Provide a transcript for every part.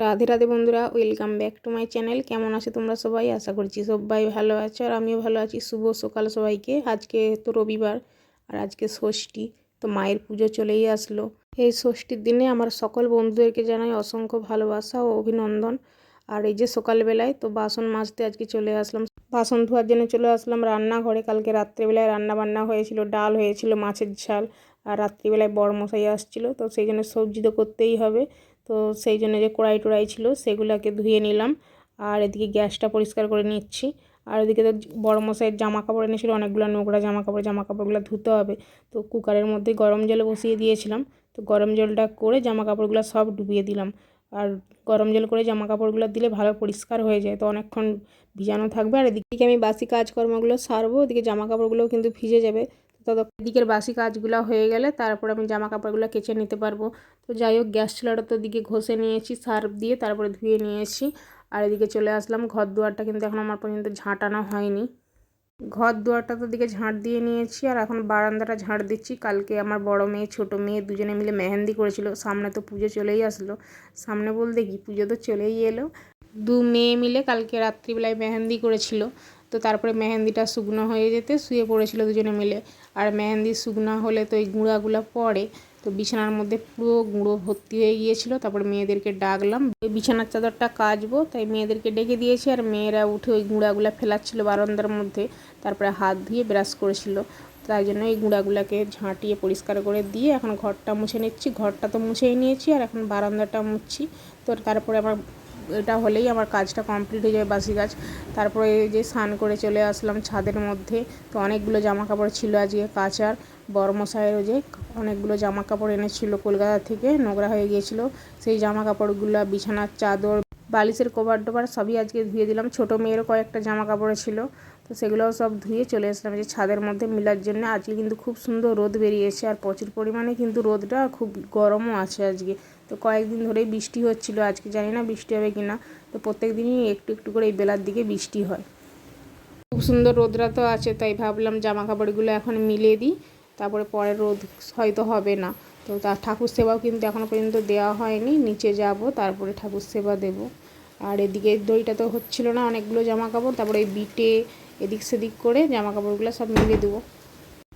রাধে রাধে বন্ধুরা welcome back to my channel কেমন আছো তোমরা সবাই? আশা করছি সবাই ভালো আছো আর আমিও ভালো আছি। শুভ সকাল সবাইকে। আজকে তো রবিবার আর আজকে ষষ্ঠী, তো মায়ের পুজো চলেই আসলো। এই ষষ্ঠীর দিনে আমার সকল বন্ধুদেরকে জানাই অসংখ্য ভালোবাসা ও অভিনন্দন। আর এই যে সকালবেলায় তো বাসন মাজতে আজকে চলে আসলাম। বাসন ধোয়ার জন্য চলে আসলাম রান্নাঘরে। কালকে রাত্রেবেলায় রান্না বান্না হয়েছিল, ডাল হয়েছিল, মাছের ঝাল। আর রাত্রিবেলায় বড় মশাই আসছিল, তো সেই জন্য সবজি তো করতেই হবে। তো সেই জন্য যে কড়াই টড়াই ছিল সেগুলোকে ধুয়ে নিলাম। আর এদিকে গ্যাসটা পরিষ্কার করে নিচ্ছি। আর এদিকে তো বড় মশাইয়ের জামা কাপড় এনেছিল, অনেকগুলো নোংরা জামা কাপড় জামা কাপড়গুলো ধুতে হবে। তো কুকারের মধ্যে গরম জলে বসিয়ে দিয়েছিলাম। তো গরম জলটা করে জামা কাপড়গুলো সব ডুবিয়ে দিলাম। আর গরম জল করে জামা কাপড়গুলো দিলে ভালো পরিষ্কার হয়ে যায়। তো অনেকক্ষণ ভিজানো থাকবে। আর এদিকে আমি বাসি কাজকর্মগুলো সারবো। ওদিকে জামা কাপড়গুলোও কিন্তু ভিজে যাবে। তত এদিকের বাসি কাজগুলো হয়ে গেলে তারপর আমি জামা কাপড়গুলো কেচে নিতে পারব। তো যাই হোক, গ্যাস চুলাটা তো দিকে ঘষে নিয়েছি, সার্ফ দিয়ে তারপরে ধুয়ে নিয়েছি। আর এদিকে চলে আসলাম, ঘর দুয়ারটা কিন্তু এখন আমার পর্যন্ত ঝাঁটানো হয়নি। ঘর দুয়ারটা তো দিকে ঝাঁট দিয়ে নিয়েছি আর এখন বারান্দাটা ঝাঁট দিচ্ছি। কালকে আমার বড় মেয়ে, ছোট মেয়ে দুজনে মিলে মেহেন্দি করেছিল। সামনে তো পুজো চলেই আসলো। সামনে বলতে কি, পুজো তো চলেই এলো। দু মেয়ে মিলে কালকে রাত্রিবেলায় মেহেন্দি করেছিল। তো তারপরে মেহেন্দিটা শুকনো হয়ে যেতে শুয়ে পড়েছিল দুজনে মিলে। আর মেহেন্দি শুকনো হলে তো এই গুঁড়াগুলো পড়ে। তো বিছানার মধ্যে পুরো গুঁড়ো ভর্তি হয়ে গিয়েছিল। তারপর মেয়েদেরকে ডাকলাম ওই বিছানার চাদরটা কাচবো, তাই মেয়েদেরকে ডেকে দিয়েছি। আর মেয়েরা উঠে ওই গুঁড়াগুলো ফেলাচ্ছিল বারান্দার মধ্যে, তারপরে হাত ধুয়ে ব্রাশ করেছিল। তাই জন্য এই গুঁড়াগুলোকে ঝাঁটিয়ে পরিষ্কার করে দিয়ে এখন ঘরটা মুছে নিচ্ছি। ঘরটা তো মুছেই নিয়েছি, আর এখন বারান্দাটা মুছছি। তো তারপরে আমার এটা হলেই আমার কাজটা কমপ্লিট হয়ে যাবে, বাসি কাজ। তারপরে যে স্নান করে চলে আসলাম ছাদের মধ্যে। তো অনেকগুলো জামা কাপড় ছিল আজকে কাচার। বড়মশাইয়েরও যে অনেকগুলো জামা কাপড় এনেছিল কলকাতা থেকে, নোংরা হয়ে গিয়েছিল। সেই জামা কাপড়গুলো বিছানার চাদর, বালিশের কভার ডোভার সবই আজকে ধুয়ে দিলাম। ছোটো মেয়েরও কয়েকটা জামা কাপড় ছিল। তো সেগুলোও সব ধুয়ে চলে আসলাম যে ছাদের মধ্যে মিলার জন্য। আজকে কিন্তু খুব সুন্দর রোদ বেরিয়েছে আর প্রচুর পরিমাণে কিন্তু রোদটা, খুব গরমও আছে আজকে। তো কয়েকদিন ধরেই বৃষ্টি হচ্ছিল, আজকে জানি না বৃষ্টি হবে কি না তো প্রত্যেক দিনই একটু একটু করে এই বেলার দিকে বৃষ্টি হয়। খুব সুন্দর রোদরা তো আছে, তাই ভাবলাম জামা কাপড়গুলো এখন মিলিয়ে দিই। তারপরে পরে রোদ হয়তো হবে না। তো তার ঠাকুর সেবাও কিন্তু এখনও পর্যন্ত দেওয়া হয়নি, নিচে যাব, তারপরে ঠাকুর সেবা দেব। আর এদিকে দইটা তো হচ্ছিল না অনেকগুলো জামা কাপড় তারপরে বিটে এদিক সেদিক করে জামা কাপড়গুলো সব মিলিয়ে দেবো।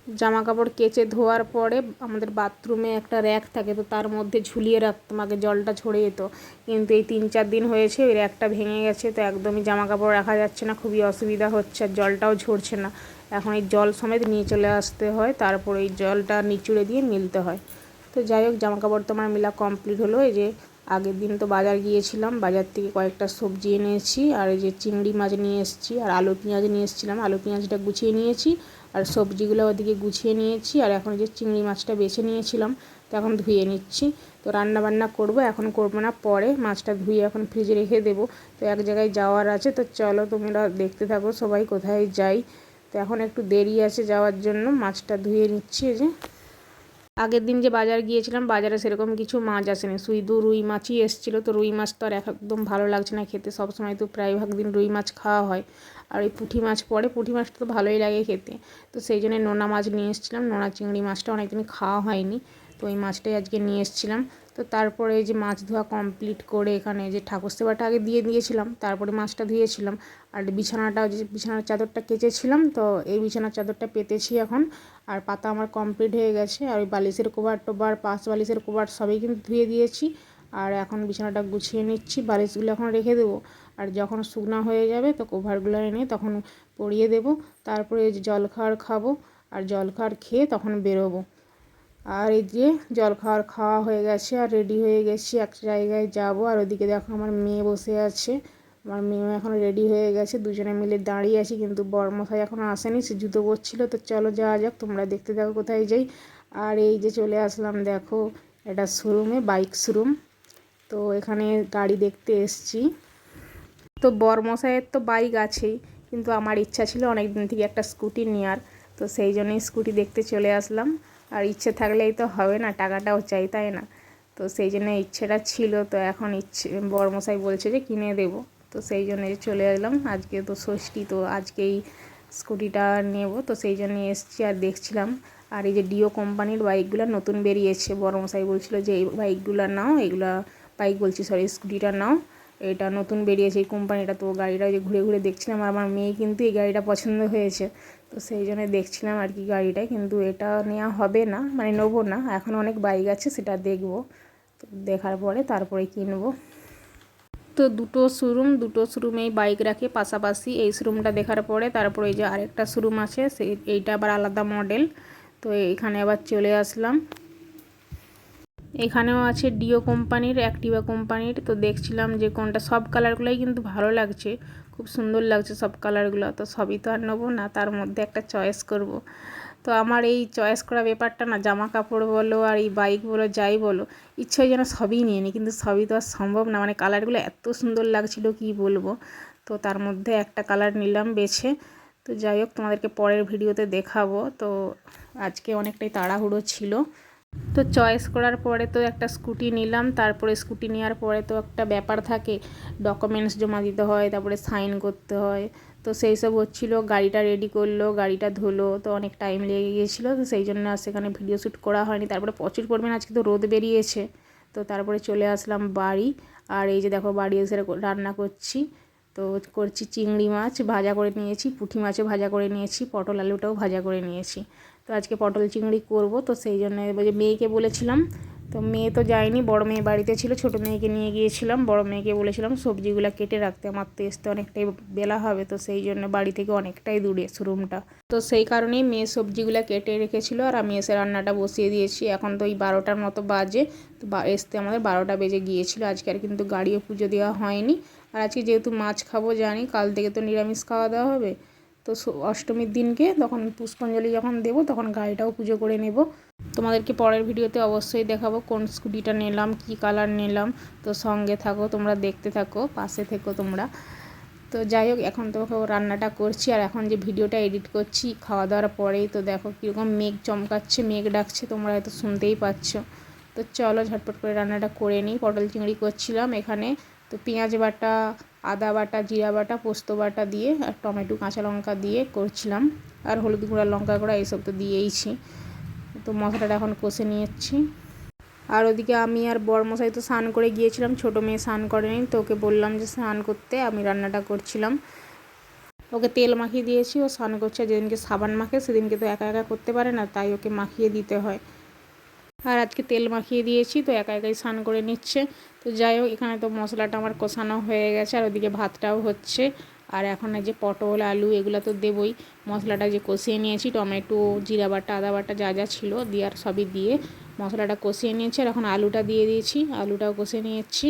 জামা কাপড় কেচে ধোয়ার পরে আমাদের বাথরুমে একটা র্যাক থাকে, তো তার মধ্যে ঝুলিয়ে রাখতাম আগে জলটা ঝরে যেত। কিন্তু এই তিন চার দিন হয়েছে, ওই র্যাকটা ভেঙে গেছে, তো একদমই জামা কাপড় রাখা যাচ্ছে না, খুবই অসুবিধা হচ্ছে, আর জলটাও ঝরছে না। এখন এই জল সমেত নিয়ে চলে আসতে হয়, তারপর এই জলটা নিচুড়ে দিয়ে মিলতে হয়। তো যাই হোক জামা কাপড় তো আমার মিলা কমপ্লিট হলো, এই যে আগের দিন তো বাজার গিয়েছিলাম, বাজার থেকে কয়েকটা সবজি এনেছি, আর এই যে চিংড়ি মাছ নিয়ে এসেছি, আর আলু পেঁয়াজ নিয়ে এসেছিলাম, আলু পেঁয়াজটা গুছিয়ে নিয়েছি আর সবজিগুলো ওদিকে গুছিয়ে নিয়েছি, আর এখন যে চিংড়ি মাছটা বেছে নিয়েছিলাম, তো এখন ধুয়ে নিচ্ছি। তো রান্না বান্না করব, এখন করব না, পরে মাছটা ধুয়ে এখন ফ্রিজে রেখে দেবো। তো এক জায়গায় যাওয়ার আছে, তো চলো তোমরা দেখতে থাকো সবাই কোথায় যাই। তো এখন একটু দেরি আছে যাওয়ার জন্য, মাছটা ধুয়ে নিচ্ছি যে। আগের দিন যে বাজার গিয়েছিলাম, বাজারে সেরকম কিছু মাছ আসেনি। শুধু রুই মাছই এসেছিল। তো রুই মাছ তো আর একদম ভালো লাগছে না খেতে। সবসময় তো প্রায়ভাগ দিন রুই মাছ খাওয়া হয়। আর ওই পুঁটি মাছ পড়ে। পুঁটি মাছটা তো ভালোই লাগে খেতে। তো সেই জন্য নোনা মাছ নিয়ে এসেছিলাম। নোনা চিংড়ি মাছটা অনেকদিন খাওয়া হয়নি। তো ওই মাছটাই আজকে নিয়ে এসেছিলাম। তো তারপরে যে মাছ ধোয়া কমপ্লিট করে এখানে যে ঠাকুর সেবাটা আগে দিয়ে দিয়েছিলাম, তারপরে মাছটা ধুয়েছিলাম। আর বিছানাটাও যে বিছানার চাদরটা কেচেছিলাম, তো এই বিছানার চাদরটা পেতেছি এখন। আর পাতা আমার কমপ্লিট হয়ে গেছে, আর ওই বালিশের কোভার টোভার, পাঁচ বালিশের কোভার সবই কিন্তু ধুয়ে দিয়েছি। আর এখন বিছানাটা গুছিয়ে নিচ্ছি, বালিশগুলো এখন রেখে দেবো। আর যখন শুকনো হয়ে যাবে তো কোভারগুলো এনে তখন পরিয়ে দেবো। তারপরে জল খাওয়ার খাব, আর জল খাওয়ার খেয়ে তখন বেরোবো। আর এই যে জল খাওয়ার খাওয়া হয়ে গেছে আর রেডি হয়ে গেছি এক জায়গায় যাব। আর ওদিকে দেখো আমার মেয়ে বসে আছে। আমার মেয়েও এখন রেডি হয়ে গেছে। দুজনে মিলে দাঁড়িয়ে আছি কিন্তু বরমশাই এখন আসেনি, সে জুতো পরছিল। তো চলো যাওয়া যাক, তোমরা দেখতে দেখো কোথায় যাই। আর এই যে চলে আসলাম, দেখো এটা শোরুমে বাইক শোরুম তো এখানে গাড়ি দেখতে এসছি। তো বরমশাইয়ের তো বাইক আছেই, কিন্তু আমার ইচ্ছা ছিল অনেক দিন থেকে একটা স্কুটি নেওয়ার। তো সেই জন্যই স্কুটি দেখতে চলে আসলাম। আর ইচ্ছে থাকলেই তো হবে না, টাকাটাও চাই, তাই না? তো সেই জন্য ইচ্ছেটা ছিল, তো এখন ইচ্ছে, বড়মশাই বলছে যে কিনে দেব। তো সেই জন্য চলে এলাম, আজকে তো ষষ্ঠী, তো আজকেই স্কুটিটা নেব। তো সেই জন্যে এসছি আর দেখছিলাম, আর এই যে ডিও কোম্পানির বাইকগুলো নতুন বেরিয়েছে, বড়মশাই বলছিল যে এই বাইকগুলো নাও, এগুলো বাইক বলছি সরি স্কুটিটা নাও। এটা নতুন বেরিয়েছে এই কোম্পানিটা। তো গাড়িটা যে ঘুরে ঘুরে দেখছিলাম, আর আমার মেয়ে কিন্তু এই গাড়িটা পছন্দ হয়েছে। তো সেই জন্য দেখছিলাম আর কি গাড়িটা কিন্তু এটা নেওয়া হবে না মানে নেব না। এখন অনেক বাইক আছে, সেটা দেখব। তো দেখার পরে তারপরে কিনবো। তো দুটো শোরুম, দুটো শোরুমেই বাইক রাখে পাশাপাশি। এই শোরুমটা দেখার পরে তারপরে যে আরেকটা শোরুম আছে, সেই এইটা আবার আলাদা মডেল। তো এখানে আবার চলে আসলাম। এখানেও আছে ডিও কোম্পানির অ্যাক্টিভা কোম্পানির। তো দেখছিলাম যে কোনটা, সব কালারগুলোই কিন্তু ভালো লাগছে। খুব সুন্দর লাগছে সব কালারগুলো। তো সবই তো আর নেব না, তার মধ্যে একটা চয়েস করব। তো আমার এই চয়েস করা ব্যাপারটা না জামা কাপড় বলো আর এই বাইক বলো, যাই বলো, ইচ্ছে যেন সবই নিয়ে নিই কিন্তু সবই তো আর সম্ভব না। মানে কালারগুলো এত সুন্দর লাগছিল, কি বলব? তো তার মধ্যে একটা কালার নিলাম বেছে। তো যাই হোক, তোমাদেরকে পরের ভিডিওতে দেখাবো। তো আজকে অনেকটাই তাড়াহুড়ো ছিল। তো চয়েস করার পরে তো একটা স্কুটি নিলাম, তারপরে স্কুটি নেওয়ার পরে তো একটা ব্যাপার থাকে ডকুমেন্টস জমা দিতে হয়, তারপরে সাইন করতে হয়, তো সেই সব হচ্ছিল, গাড়িটা রেডি করল, গাড়িটা ধুলো, তো অনেক টাইম লেগে গিয়েছিল তো সেই জন্য আর সেখানে ভিডিও শ্যুট করা হয়নি, তারপরে প্রচুর পরিমাণে আজকে তো রোদ বেরিয়েছে, তো তারপরে চলে আসলাম বাড়ি, আর এই যে দেখো বাড়ি এসে রান্না করছি, তো করছি চিংড়ি মাছ ভাজা করে নিয়েছি, পুঁটি মাছও ভাজা করে নিয়েছি, পটল আলুটাও ভাজা করে নিয়েছি তো আজকে পটল চিংড়ি করব, তো সেই জন্য মেয়েকে বলেছিলাম, তো মেয়ে তো যায়নি, বড় মেয়ে বাড়িতে ছিল, ছোট মেয়েকে নিয়ে গিয়েছিলাম, বড় মেয়েকে বলেছিলাম সবজিগুলো কেটে রাখতে, আমার তো আসতে অনেকটাই বেলা হবে, তো সেই জন্য বাড়ি থেকে অনেকটাই দূরে শোরুমটা। তো সেই কারণেই মেয়ে সবজিগুলো কেটে রেখেছিল, আর আমি এসে রান্নাটা বসিয়ে দিয়েছি, এখন তো ওই বারোটার মতো বাজে, তো আসতে আমাদের বারোটা বেজে গিয়েছিল, আজকে আর কিন্তু গাড়িও পুজো দেওয়া হয়নি, আর আজকে যেহেতু মাছ খাব জানি, কাল থেকে তো নিরামিষ খাওয়া দাওয়া হবে তো অষ্টমীর দিনকে তখন পুষ্পাঞ্জলি যখন দেবো, তখন গাড়িটাও পুজো করে নেব। তোমাদেরকে পরের ভিডিওতে অবশ্যই দেখাবো কোন স্কুটিটা নিলাম, কি কালার নিলাম। তো সঙ্গে থাকো, তোমরা দেখতে থাকো, পাশে থেকো তোমরা। তো যাই হোক, এখন তো রান্নাটা করছি, আর এখন যে ভিডিওটা এডিট করছি, খাওয়া দাওয়ার পরেই তো দেখো কীরকম মেঘ চমকাচ্ছে, মেঘ ডাকছে, তোমরা হয়তো শুনতেই পাচ্ছ। তো চলো ঝটপট করে রান্নাটা করে নিই, পটল চিংড়ি করছিলাম এখানে। তো পেঁয়াজ বাটা আদা বাটা, জিরা বাটা, পোস্ত বাটা দিয়ে আর টমেটো, কাঁচা লঙ্কা দিয়ে করছিলাম। আর হলুদ গুঁড়া, লঙ্কা গুঁড়া এইসব তো দিয়েইছি। তো মশলাটা এখন কষে নিয়েছি। আর ওদিকে আমি আর বর মশাই তো স্নান করে গিয়েছিলাম। ছোটো মেয়ে স্নান করেনি, তো ওকে বললাম যে স্নান করতে আমি রান্নাটা করছিলাম। ওকে তেল মাখিয়ে দিয়েছি, ও স্নান করছে। যেদিনকে সাবান মাখে, সেদিনকে তো একা একা করতে পারে না, তাই ওকে মাখিয়ে দিতে হয়। আর আজকে তেল মাখিয়ে দিয়েছি, তো একা একাই স্নান করে নিচ্ছে। তো যাই হোক, এখানে তো মশলাটা আমার কষানো হয়ে গেছে, আর ওদিকে ভাতটাও হচ্ছে। আর এখন যে পটল, আলু, এগুলো তো দেবই। মশলাটা যে কষিয়ে নিয়েছি, টমেটো, জিরা বাটা, আদা বাটা যা যা ছিল দিয়ে আর সবই দিয়ে মশলাটা কষিয়ে নিয়েছি। আর এখন আলুটা দিয়ে দিয়েছি, আলুটাও কষিয়ে নিয়েছি।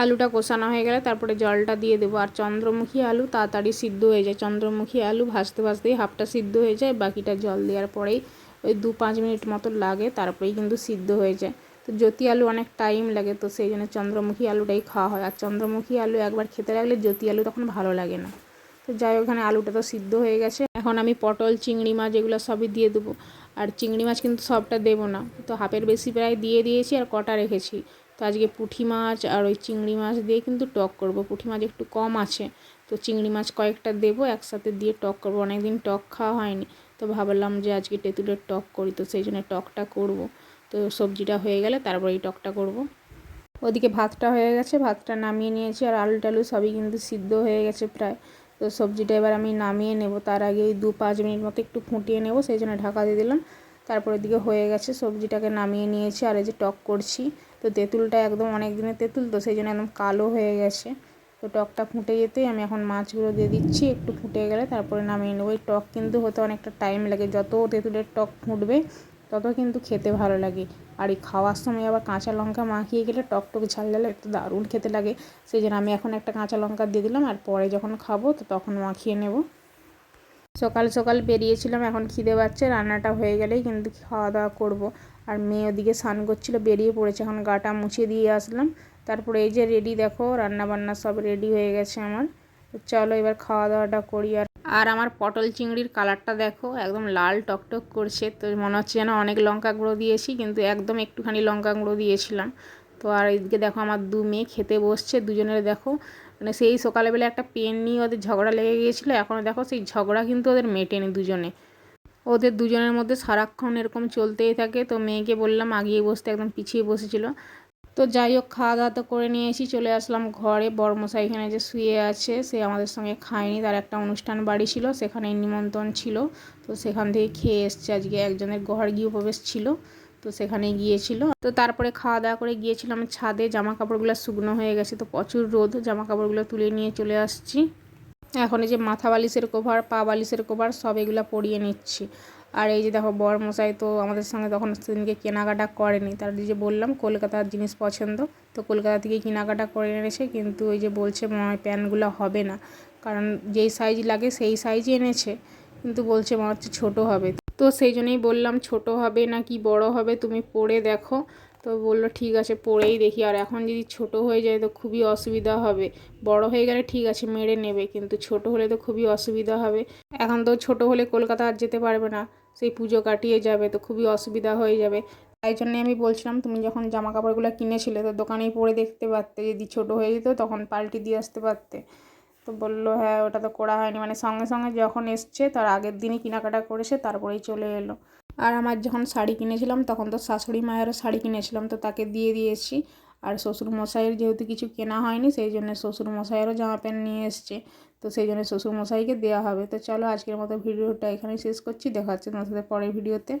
আলুটা কষানো হয়ে গেলে তারপরে জলটা দিয়ে দেবো। আর চন্দ্রমুখী আলু তাড়াতাড়ি সিদ্ধ হয়ে যায়। চন্দ্রমুখী আলু ভাজতে ভাজতেই হাফটা সিদ্ধ হয়ে যায়, বাকিটা জল দেওয়ার পরেই ওই দু পাঁচ মিনিট মতো লাগে, তারপরেই কিন্তু সিদ্ধ হয়ে যায়। তো জ্যোতি আলু অনেক টাইম লাগে, তো সেই জন্য চন্দ্রমুখী আলুটাই খাওয়া হয়। আর চন্দ্রমুখী আলু একবার খেতে লাগলে জ্যোতি আলু তখন ভালো লাগে না। তো যাই ওখানে আলুটা তো সিদ্ধ হয়ে গেছে। এখন আমি পটল, চিংড়ি মাছ এগুলো সবই দিয়ে দেবো। আর চিংড়ি মাছ কিন্তু সবটা দেবো না। তো হাফের বেশি প্রায় দিয়ে দিয়েছি আর কটা রেখেছি। তো আজকে পুঁঠি মাছ আর ওই চিংড়ি মাছ দিয়ে কিন্তু টক করব। পুঁঠি মাছ একটু কম আছে, তো চিংড়ি মাছ কয়েকটা দেবো, একসাথে দিয়ে টক করব। অনেকদিন টক খাওয়া হয়নি, তো ভাবলাম যে আজকে তেঁতুলের টক করি, তো সেই জন্য টকটা করব। তো সবজিটা হয়ে গেলে তারপর এই টকটা করব। ওদিকে ভাতটা হয়ে গেছে, ভাতটা নামিয়ে নিয়েছি আর আলু টালু সবই কিন্তু সিদ্ধ হয়ে গেছে প্রায়। তো সবজিটা এবার আমি নামিয়ে নেব, তার আগে ওই দু পাঁচ মিনিট মতো একটু ফুটিয়ে নেব, সেই জন্য ঢাকা দিয়ে দিলাম। তারপর দিকে হয়ে গেছে, সবজিটাকে নামিয়ে নিয়েছি আর এই যে টক করছি। তো তেঁতুলটা একদম অনেক দিনের তেঁতুল তো, সেই জন্য একদম কালো হয়ে গেছে। তো টকটা ফুটে যেতেই আমি এখন মাছগুলো দিয়ে দিচ্ছি, একটু ফুটে গেলে তারপরে নামিয়ে নেব। এই টক কিন্তু হতে অনেকটা টাইম লাগে, যত তেঁতুলের টক ফুটবে তত কিন্তু খেতে ভালো লাগে। আর এই খাওয়ার সময় আবার কাঁচা লঙ্কা মাখিয়ে গেলে টক টক ঝাল ঝালে একটু দারুণ খেতে লাগে। সেই জন্য আমি এখন একটা কাঁচা লঙ্কা দিয়ে দিলাম আর পরে যখন খাব তো তখন মাখিয়ে নেব। সকাল সকাল বেরিয়েছিলাম, এখন খিদে পাচ্ছে, রান্নাটা হয়ে গেলেই কিন্তু খাওয়া দাওয়া করব। আর মেয়ে ওদিকে স্নান করছিল, বেরিয়ে পড়েছে, এখন গাটা মুছে দিয়ে আসলাম। তারপরে এই যে রেডি দেখো রান্না বান্না সব রেডি হয়ে গেছে আমার। চলো এবার খাওয়া দাওয়াটা করি আর আর আমার পটল চিংড়ির কালারটা দেখো, একদম লাল টকটক করছে। তো মনে হচ্ছে যেন অনেক লঙ্কা গুঁড়ো দিয়েছি, কিন্তু একদম একটুখানি লঙ্কা গুঁড়ো দিয়েছিলাম। তো আর এদিকে দেখো আমার দু মেয়ে খেতে বসছে, দুজনের দেখো মানে সেই সকালবেলা একটা পেন নিয়ে ওদের ঝগড়া লেগে গিয়েছিল এখনও দেখো সেই ঝগড়া কিন্তু ওদের মেটেনি দুজনে। ওদের দুজনের মধ্যে সারাক্ষণ এরকম চলতেই থাকে। তো মেয়েকে বললাম আগিয়ে বসতে, একদম পিছিয়ে বসেছিল। তো যাই হোক খাওয়া দাওয়া তো করে নিয়ে এসি চলে আসলাম ঘরে। বড়মশাই এখানে যে শুয়ে আছে, সে আমাদের সঙ্গে খায়নি। তার একটা অনুষ্ঠান বাড়ি ছিল, সেখানে নিমন্ত্রণ ছিল। তো সেখান থেকে খেয়ে এসছে। আজকে একজনের ঘর গিয়ে প্রবেশ ছিল, তো সেখানে গিয়েছিল। তো তারপরে খাওয়া দাওয়া করে গিয়েছিলাম ছাদে। জামা কাপড়গুলো শুকনো হয়ে গেছে, তো প্রচুর রোদ। জামা কাপড়গুলো তুলে নিয়ে চলে আসছি। এখন এই যে মাথা বালিশের কভার পা বালিশের কভার সব এগুলো পরিয়ে নিচ্ছি। আর এই যে দেখো, বর মশাই তো আমাদের সঙ্গে তখন সেদিনকে কেনাকাটা করেনি। তার যে বললাম, কলকাতার জিনিস পছন্দ। তো কলকাতা থেকে কেনাকাটা করে এনেছে কিন্তু ওই যে বলছে হয় প্যান্টগুলো হবে না। কারণ যেই সাইজ লাগে সেই সাইজই এনেছে। কিন্তু বলছে মনে হচ্ছে ছোটো হবে। তো সেই জন্যই বললাম, ছোট হবে না কি বড় হবে তুমি পরে দেখো। তো বলল, ঠিক আছে, পরেই দেখি। আর এখন যদি ছোট হয়ে যায় তো খুবই অসুবিধা হবে। বড় হয়ে গেলে ঠিক আছে, মেরে নেবে। কিন্তু ছোট হলে তো খুবই অসুবিধা হবে। এখন তো ছোট হলে কলকাতা আর যেতে পারবে না। সেই পুজো কাটিয়ে যাবে, তো খুবই অসুবিধা হয়ে যাবে। তাই জন্যে আমি বলছিলাম, তুমি যখন জামা কাপড়গুলো কিনেছিলে, তো দোকানেই পরে দেখতে পারতে। যদি ছোটো হয়ে যেত, তখন পাল্টে দিয়ে আসতে পারতে। তো বলল হ্যাঁ ওটা তো করা হয়নি। মানে সঙ্গে সঙ্গে যখন এসছে, তার আগের দিনই কেনাকাটা করেছে, তারপরেই চলে এলো। আর আমার যখন শাড়ি কিনেছিলাম, তখন তো শাশুড়ি মায়েরও শাড়ি কিনেছিলাম, তো তাকে দিয়ে দিয়েছি আর শ্বশুর মশাইয়ের যেহেতু কিছু কেনা হয়নি, সেই জন্য শ্বশুর মশাইয়েরও জামা প্যান্ট নিয়ে এসছে। তো সেই জন্য শ্বশুরমশাইকে দেওয়া হবে। তো চলো আজকের মতো ভিডিওটা এখানেই শেষ করছি। দেখা হচ্ছে তোমার সাথে পরের ভিডিওতে।